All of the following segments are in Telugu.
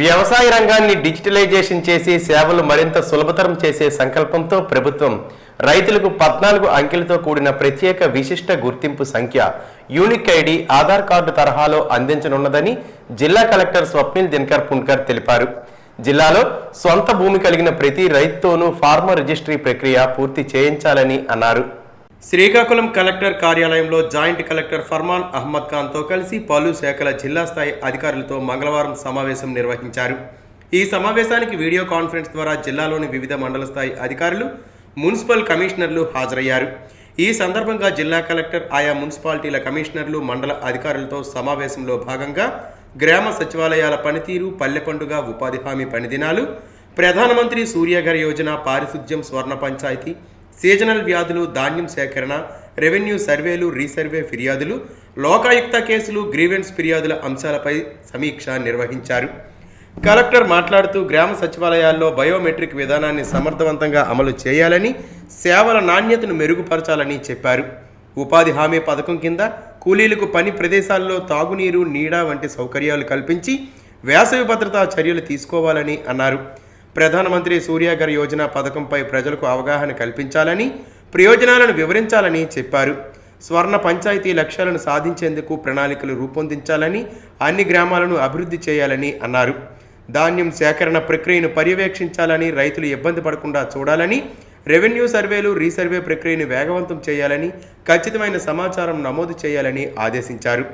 వ్యవసాయ రంగాన్ని డిజిటలైజేషన్ చేసి సేవలు మరింత సులభతరం చేసే సంకల్పంతో ప్రభుత్వం రైతులకు పద్నాలుగు అంకెలతో కూడిన ప్రత్యేక విశిష్ట గుర్తింపు సంఖ్య యూనిక్ ఐడి ఆధార్ కార్డు తరహాలో అందించనున్నదని జిల్లా కలెక్టర్ స్వప్నిల్ దినకర్ పున్కర్ తెలిపారు. జిల్లాలో సొంత భూమి కలిగిన ప్రతి రైతుతోనూ ఫార్మర్ రిజిస్ట్రీ ప్రక్రియ పూర్తి చేయించాలని అన్నారు. శ్రీకాకుళం కలెక్టర్ కార్యాలయంలో జాయింట్ కలెక్టర్ ఫర్మాన్ అహ్మద్ ఖాన్తో కలిసి పలు శాఖల జిల్లా స్థాయి అధికారులతో మంగళవారం సమావేశం నిర్వహించారు. ఈ సమావేశానికి వీడియో కాన్ఫరెన్స్ ద్వారా జిల్లాలోని వివిధ మండల స్థాయి అధికారులు మున్సిపల్ కమిషనర్లు హాజరయ్యారు. ఈ సందర్భంగా జిల్లా కలెక్టర్ ఆయా మున్సిపాలిటీల కమిషనర్లు మండల అధికారులతో సమావేశంలో భాగంగా గ్రామ సచివాలయాల పనితీరు పల్లె పండుగ ఉపాధి హామీ పనిదినాలు ప్రధానమంత్రి సూర్యఘర్ యోజన పారిశుద్ధ్యం స్వర్ణ పంచాయతీ సీజనల్ వ్యాధులు ధాన్యం సేకరణ రెవెన్యూ సర్వేలు రీసర్వే ఫిర్యాదులు లోకాయుక్త కేసులు గ్రీవెన్స్ ఫిర్యాదుల అంశాలపై సమీక్ష నిర్వహించారు. కలెక్టర్ మాట్లాడుతూ గ్రామ సచివాలయాల్లో బయోమెట్రిక్ విధానాన్ని సమర్థవంతంగా అమలు చేయాలని సేవల నాణ్యతను మెరుగుపరచాలని చెప్పారు. ఉపాధి హామీ పథకం కింద కూలీలకు పని ప్రదేశాల్లో తాగునీరు నీడ వంటి సౌకర్యాలు కల్పించి వేసవి భద్రతా చర్యలు తీసుకోవాలని అన్నారు. ప్రధానమంత్రి సూర్యాగర్ యోజన పథకంపై ప్రజలకు అవగాహన కల్పించాలని ప్రయోజనాలను వివరించాలని చెప్పారు. స్వర్ణ పంచాయతీ లక్ష్యాలను సాధించేందుకు ప్రణాళికలు రూపొందించాలని అన్ని గ్రామాలను అభివృద్ధి చేయాలని అన్నారు. ధాన్యం సేకరణ ప్రక్రియను పర్యవేక్షించాలని రైతులు ఇబ్బంది పడకుండా చూడాలని రెవెన్యూ సర్వేలు రీసర్వే ప్రక్రియను వేగవంతం చేయాలని ఖచ్చితమైన సమాచారం నమోదు చేయాలని ఆదేశించారు.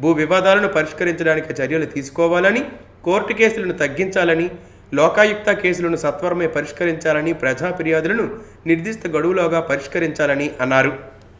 భూ వివాదాలను పరిష్కరించడానికి చర్యలు తీసుకోవాలని కోర్టు కేసులను తగ్గించాలని లోకాయుక్త కేసులను సత్వరమే పరిష్కరించాలని ప్రజా ఫిర్యాదులను నిర్దిష్ట గడువులోగా పరిష్కరించాలని అన్నారు.